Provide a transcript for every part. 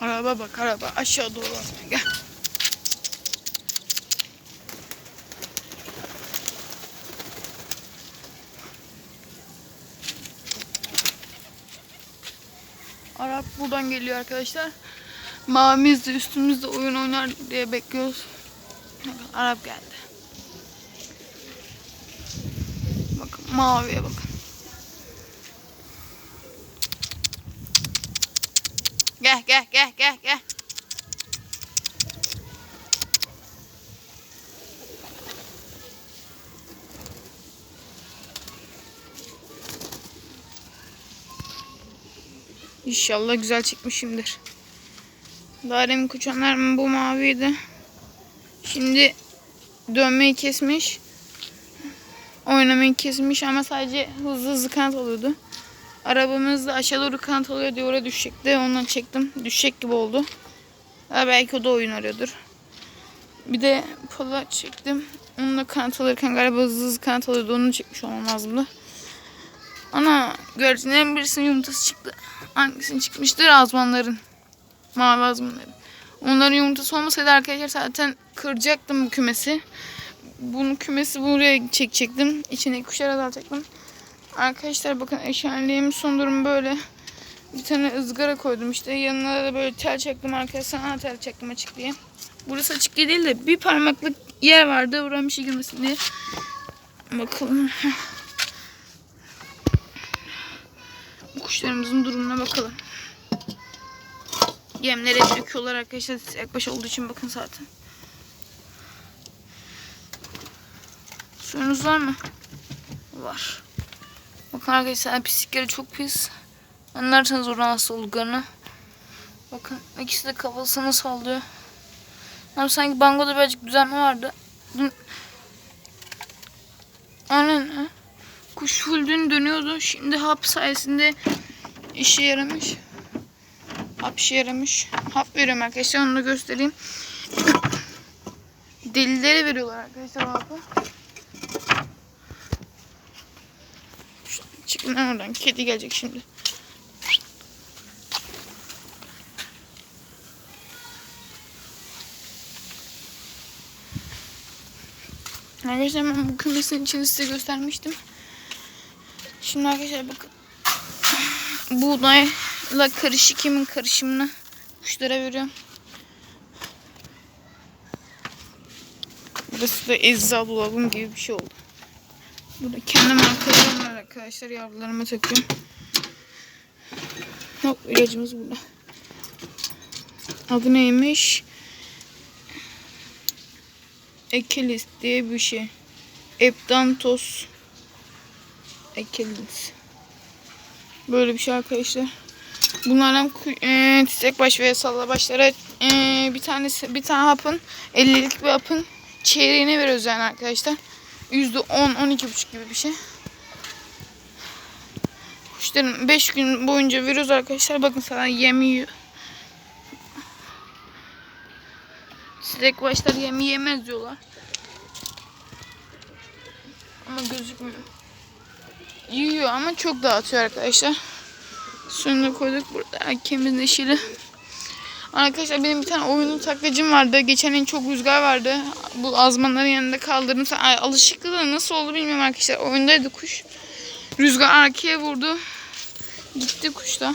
Araba bak araba aşağı doğru. Gel. Arap buradan geliyor arkadaşlar. Mavimiz de üstümüzde oyun oynar diye bekliyoruz. Bakın Arap geldi. Bakın maviye bakın. Gel gel gel gel gel. İnşallah güzel çekmişimdir. Daha demin uçanlar bu maviydi. Şimdi dönmeyi kesmiş. Oynamayı kesmiş ama sadece hızlı hızlı kanat alıyordu. Arabamız da aşağı doğru kanat alıyor diye oraya düşecekti. Ondan çektim. Düşecek gibi oldu. Ha, belki o da oyun arıyordur. Bir de pola çektim. Onunla kanat alırken galiba hızlı hızlı kanat alıyordu. Onu çekmiş olmam lazımdı. Ana gördüğünlerin birisinin yumurtası çıktı. Hangisinin çıkmıştır? Azmanların. Mavi azmanların. Onların yumurtası olmasaydı arkadaşlar zaten kıracaktım bu kümesi. Bunun kümesi buraya çekecektim. İçine kuşlar azaltacaktım. Arkadaşlar bakın eşyalarım son durum böyle. Bir tane ızgara koydum işte. Yanına da böyle tel çektim arkadaşlar. Ha tel çektim açık diye. Burası açık diye değil de bir parmaklık yer vardı. Oraya bir girmesin diye. Bakalım. Kuşlarımızın durumuna bakalım. Yemlere döküyorlar arkadaşlar. Yakbaş olduğu için bakın zaten. Suyunuz var mı? Var. Bakın arkadaşlar pislikleri çok pis. Anlarsanız nasıl olduklarını. Bakın ikisi de kafasını sallıyor. Ama sanki bangoda birazcık düzenli vardı. Dün... Aynen. Kuş full dün dönüyordu. Şimdi hap sayesinde işe yaramış. Hap işe yaramış. Hap veriyorum arkadaşlar. Onu da göstereyim. Delilere veriyorlar arkadaşlar o hapı. Lan oradan. Kedi gelecek şimdi. Arkadaşlar ben bu kümesin içini size göstermiştim. Şimdi arkadaşlar bakın. Buğdayla karışık yemin karışımını kuşlara veriyorum. Burası da ecza dolabım gibi bir şey oldu. Burada kendi markalarım var arkadaşlar. Yavrularıma takıyorum. Hop ilacımız burada. Adı neymiş? Ekelis diye bir şey. Epdantos Ekelis. Böyle bir şey arkadaşlar. Bunlardan e, baş ve salla başlara e, bir tanesi bir tane hapın 50'lik bir hapın çeyreğini veriyoruz yani arkadaşlar. Yüzde 10 12 buçuk gibi bir şey. Kuşların 5 gün boyunca veriyoruz arkadaşlar. Bakın sana yem yiyor. Çiçek başlar yem yemez diyorlar. Ama gözükmüyor. Yiyor ama çok dağıtıyor arkadaşlar. Suyunu koyduk burada. Erkeğimizin eşiyle. Arkadaşlar benim bir tane oyunun taklacım vardı. Geçen en çok rüzgar vardı. Bu azmanların yanında kaldırdım. Ay, alışıklığı nasıl oldu bilmiyorum arkadaşlar. Oyundaydı kuş. Rüzgar arkaya vurdu. Gitti kuş da.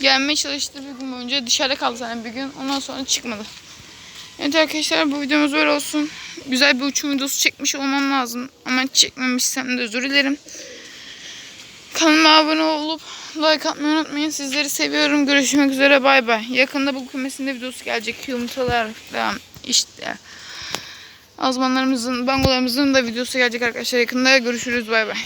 Gelmeye çalıştı bir gün boyunca. Dışarıda kaldı zaten bir gün. Ondan sonra çıkmadı. Evet arkadaşlar bu videomuz böyle olsun. Güzel bir uçum videosu çekmiş olmam lazım. Ama çekmemişsem de özür dilerim. Kanalıma abone olup like atmayı unutmayın. Sizleri seviyorum. Görüşmek üzere. Bay bay. Yakında bu kümesinde videosu gelecek. Yumurtalar falan işte. Azmanlarımızın, bangolarımızın da videosu gelecek arkadaşlar. Yakında görüşürüz. Bay bay.